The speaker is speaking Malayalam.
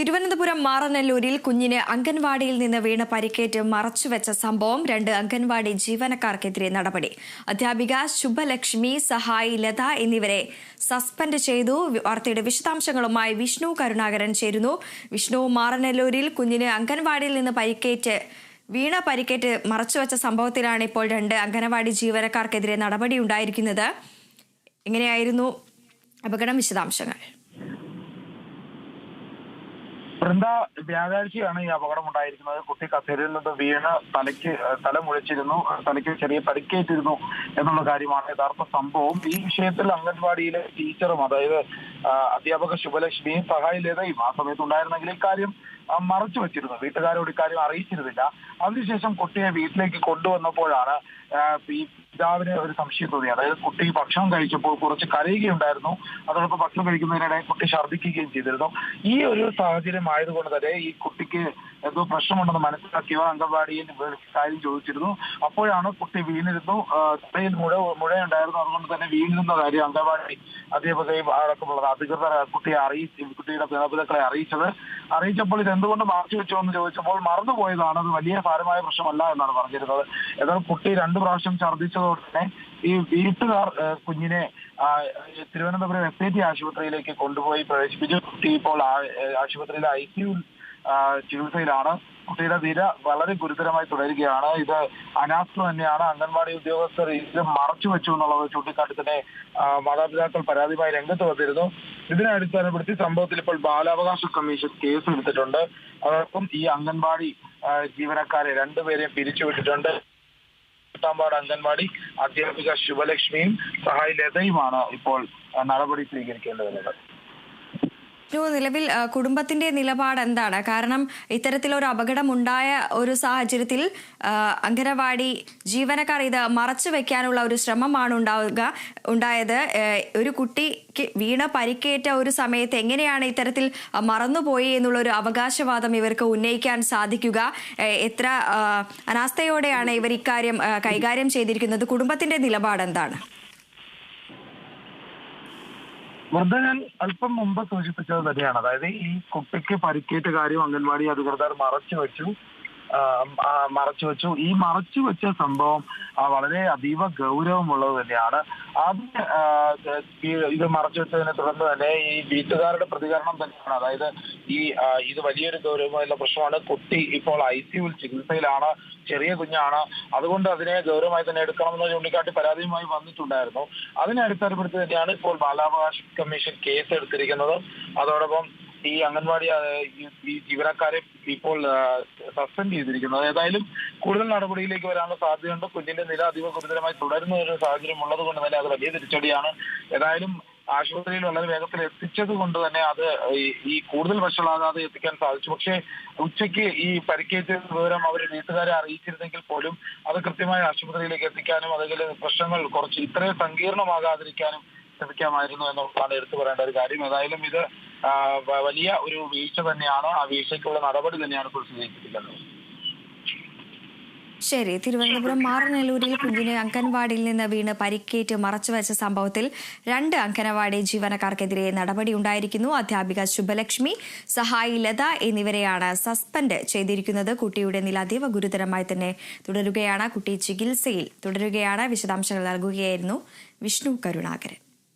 തിരുവനന്തപുരം മാറനല്ലൂരിൽ കുഞ്ഞിന് അംഗൻവാടിയിൽ നിന്ന് വീണ് പരിക്കേറ്റ് മറച്ചുവെച്ച സംഭവം രണ്ട് അംഗൻവാടി ജീവനക്കാർക്കെതിരെ നടപടി. അധ്യാപിക ശുഭലക്ഷ്മി സഹായി ലത എന്നിവരെ സസ്പെൻഡ് ചെയ്തു. വാർത്തയുടെ വിശദാംശങ്ങളുമായി വിഷ്ണു കരുണാകരൻ ചേരുന്നു. വിഷ്ണു മാറനല്ലൂരിൽ കുഞ്ഞിന് അംഗൻവാടിയിൽ നിന്ന് പരിക്കേറ്റ് വീണ പരിക്കേറ്റ് മറച്ചുവെച്ച സംഭവത്തിലാണ് ഇപ്പോൾ രണ്ട് അംഗനവാടി ജീവനക്കാർക്കെതിരെ നടപടി ഉണ്ടായിരിക്കുന്നത്. എങ്ങനെയായിരുന്നു അപകടം വിശദാംശങ്ങൾ. വൃന്ദ വ്യാഴാഴ്ചയാണ് ഈ അപകടം ഉണ്ടായിരിക്കുന്നത്. കുട്ടി കസേരയിൽ നിന്ന് വീണ് തലയ്ക്ക് തല മുഴച്ചിരുന്നു തലയ്ക്ക് ചെറിയ പരിക്കേറ്റിരുന്നു എന്നുള്ള കാര്യമാണ് യഥാർത്ഥ സംഭവം. ഈ വിഷയത്തിൽ അംഗൻവാടിയിലെ ടീച്ചറും അതായത് അധ്യാപക ശുഭലക്ഷ്മിയും സഹായി ലതയും ആ സമയത്ത് ഉണ്ടായിരുന്നെങ്കിൽ ഇക്കാര്യം മറച്ചു വെച്ചിരുന്നു. വീട്ടുകാരോട് ഇക്കാര്യം അറിയിച്ചിരുന്നില്ല. അതിനുശേഷം കുട്ടിയെ വീട്ടിലേക്ക് കൊണ്ടുവന്നപ്പോഴാണ് ഈ പിതാവിന് ഒരു സംശയം തോന്നി. അതായത് കുട്ടി ഭക്ഷണം കഴിച്ചപ്പോൾ കുറച്ച് കരയുകയുണ്ടായിരുന്നു. അതോടൊപ്പം ഭക്ഷണം കഴിക്കുന്നതിനിടെ കുട്ടി ഛർദ്ദിക്കുകയും ചെയ്തിരുന്നു. ഈ ഒരു സാഹചര്യം ആയതുകൊണ്ട് തന്നെ ഈ കുട്ടിക്ക് എന്തോ പ്രശ്നമുണ്ടെന്ന് മനസ്സിലാക്കിയവർ അംഗൻവാടിയിൽ കാര്യം ചോദിച്ചിരുന്നു. അപ്പോഴാണ് കുട്ടി വീണിരുന്നു. തലയിൽ മുഴ മുഴയുണ്ടായിരുന്നു. അതുകൊണ്ട് തന്നെ വീണിരുന്ന കാര്യം അംഗൻവാടി അധ്യാപകയും അടക്കമുള്ളത് അധികൃതർ കുട്ടിയെ അറിയിച്ച് കുട്ടിയുടെ പിതാപിതാക്കളെ അറിയിച്ചത്. അറിയിച്ചപ്പോൾ ഇത് എന്തുകൊണ്ട് മാറ്റി വെച്ചോന്ന് ചോദിച്ചപ്പോൾ മറന്നുപോയതാണ്. അത് വലിയ സാരമായ പ്രശ്നമല്ല എന്നാണ് പറഞ്ഞിരുന്നത്. എന്നാൽ കുട്ടി രണ്ടു പ്രാവശ്യം ഛർദ്ദിച്ചതോടെ തന്നെ ഈ വീട്ടുകാർ കുഞ്ഞിനെ തിരുവനന്തപുരം എസ് ഐ ടി ആശുപത്രിയിലേക്ക് കൊണ്ടുപോയി പ്രവേശിപ്പിച്ചു. കുട്ടി ഇപ്പോൾ ആശുപത്രിയിലെ ഐ സിയു ചികിത്സയിലാണ്. കുട്ടിയുടെ നില വളരെ ഗുരുതരമായി തുടരുകയാണ്. ഇത് അനാസ്ഥ തന്നെയാണ്. അംഗൻവാടി ഉദ്യോഗസ്ഥർ ഇത് മറച്ചു വെച്ചു എന്നുള്ളത് ചൂണ്ടിക്കാട്ടി തന്നെ മാതാപിതാക്കൾ പരാതിയുമായി രംഗത്ത് വന്നിരുന്നു. ഇതിനെ അടിസ്ഥാനപ്പെടുത്തി സംഭവത്തിൽ ഇപ്പോൾ ബാലാവകാശ കമ്മീഷൻ കേസ് എടുത്തിട്ടുണ്ട്. അതോടൊപ്പം ഈ അംഗൻവാടി ജീവനക്കാരെ രണ്ടുപേരെയും പിരിച്ചുവിട്ടിട്ടുണ്ട് പത്താംപാട് അംഗൻവാടി അധ്യാപിക ശുഭലക്ഷ്മിയും സഹായി ലതയുമാണ് ഇപ്പോൾ നടപടി നടപടി സ്വീകരിക്കേണ്ടതുള്ളത് ഒരു നിലവിൽ കുടുംബത്തിന്റെ നിലപാട് എന്താണ് കാരണം ഇത്തരത്തിലൊരു അപകടം ഉണ്ടായ ഒരു സാഹചര്യത്തിൽ അംഗനവാടി ജീവനക്കാർ ഇത് മറച്ചു വെക്കാനുള്ള ഒരു ശ്രമമാണ് ഉണ്ടാവുക ഉണ്ടായത്. ഒരു കുട്ടിക്ക് വീണ പരിക്കേറ്റ ഒരു സമയത്ത് എങ്ങനെയാണ് ഇത്തരത്തിൽ മറന്നുപോയി എന്നുള്ള ഒരു അവകാശവാദം ഇവർക്ക് ഉന്നയിക്കാൻ സാധിക്കുക? എത്ര അനാസ്ഥയോടെയാണ് ഇവർ ഇക്കാര്യം കൈകാര്യം ചെയ്തിരിക്കുന്നത്? കുടുംബത്തിന്റെ നിലപാട് എന്താണ് വെറുതെ ഞാൻ അല്പം മുമ്പ് സൂചിപ്പിച്ചത് തന്നെയാണ്. അതായത് ഈ കുട്ടിക്ക് പരിക്കേറ്റ കാര്യം അംഗൻവാടി അധികൃതർ മറച്ചു വെച്ചു. മറച്ചു വെച്ചു. ഈ മറച്ചു വെച്ച സംഭവം വളരെ അതീവ ഗൗരവമുള്ളത് തന്നെയാണ്. അത് ഇത് മറച്ചു വെച്ചതിനെ തുടർന്ന് തന്നെ ഈ വീട്ടുകാരുടെ പ്രതികരണം തന്നെയാണ്. അതായത് ഈ ഇത് വലിയൊരു ഗൗരവമായുള്ള പ്രശ്നമാണ്. കുട്ടി ഇപ്പോൾ ഐ സിയുവിൽ ചികിത്സയിലാണ്. ചെറിയ കുഞ്ഞാണ്. അതുകൊണ്ട് അതിനെ ഗൗരവമായി തന്നെ എടുക്കണമെന്ന് ചൂണ്ടിക്കാട്ടി പരാതിയുമായി വന്നിട്ടുണ്ടായിരുന്നു. അതിനെ അടിസ്ഥാനപ്പെടുത്തി തന്നെയാണ് ഇപ്പോൾ ബാലാവകാശ കമ്മീഷൻ കേസ് എടുത്തിരിക്കുന്നത് അതോടൊപ്പം ഈ അംഗൻവാടി ഈ- ജീവനക്കാരെ ഇപ്പോൾ സസ്പെൻഡ് ചെയ്തിരിക്കുന്നത് ഏതായാലും കൂടുതൽ നടപടിയിലേക്ക് വരാനുള്ള സാധ്യതയുണ്ട്. കുഞ്ഞിന്റെ നില അതീവ ഗുരുതരമായി തുടരുന്ന ഒരു സാഹചര്യം ഉള്ളത് കൊണ്ട് തന്നെ അത് വലിയ തിരിച്ചടിയാണ്. ഏതായാലും ആശുപത്രിയിൽ വളരെ വേഗത്തിൽ എത്തിച്ചത് കൊണ്ട് തന്നെ അത് ഈ- കൂടുതൽ വഷളാകാതെ എത്തിക്കാൻ സാധിച്ചു. പക്ഷേ ഉച്ചയ്ക്ക് ഈ പരിക്കേറ്റ വിവരം അവർ വീട്ടുകാരെ അറിയിച്ചിരുന്നെങ്കിൽ പോലും അത് കൃത്യമായി ആശുപത്രിയിലേക്ക് എത്തിക്കാനും അതെങ്കിൽ പ്രശ്നങ്ങൾ കുറച്ച് ഇത്രയും സങ്കീർണമാകാതിരിക്കാനും ശ്രമിക്കാമായിരുന്നു എന്നുള്ളതാണ് എടുത്തു പറയേണ്ട ഒരു കാര്യം. ഏതായാലും ഇത് വലിയ ഒരു വീഴ്ച തന്നെയാണ് ആ വീഴ്ചയ്ക്കുള്ള നടപടി തന്നെയാണ് ഇപ്പോൾ സ്വീകരിച്ചിട്ടുള്ളത് ശരി തിരുവനന്തപുരം മാറനല്ലൂരിൽ കുഞ്ഞിന് അംഗൻവാടിയിൽ നിന്ന് വീണ് പരിക്കേറ്റ് മറച്ചുവെച്ച സംഭവത്തിൽ രണ്ട് അംഗനവാടി ജീവനക്കാർക്കെതിരെ നടപടി ഉണ്ടായിരിക്കുന്നു. അധ്യാപിക ശുഭലക്ഷ്മി സഹായി ലത എന്നിവരെയാണ് സസ്പെൻഡ് ചെയ്തിരിക്കുന്നത്. കുട്ടിയുടെ നില അതീവ ഗുരുതരമായി തന്നെ തുടരുകയാണ്. കുട്ടി ചികിത്സയിൽ തുടരുകയാണ്. വിശദാംശങ്ങൾ നൽകുകയായിരുന്നു വിഷ്ണു കരുണാകരൻ.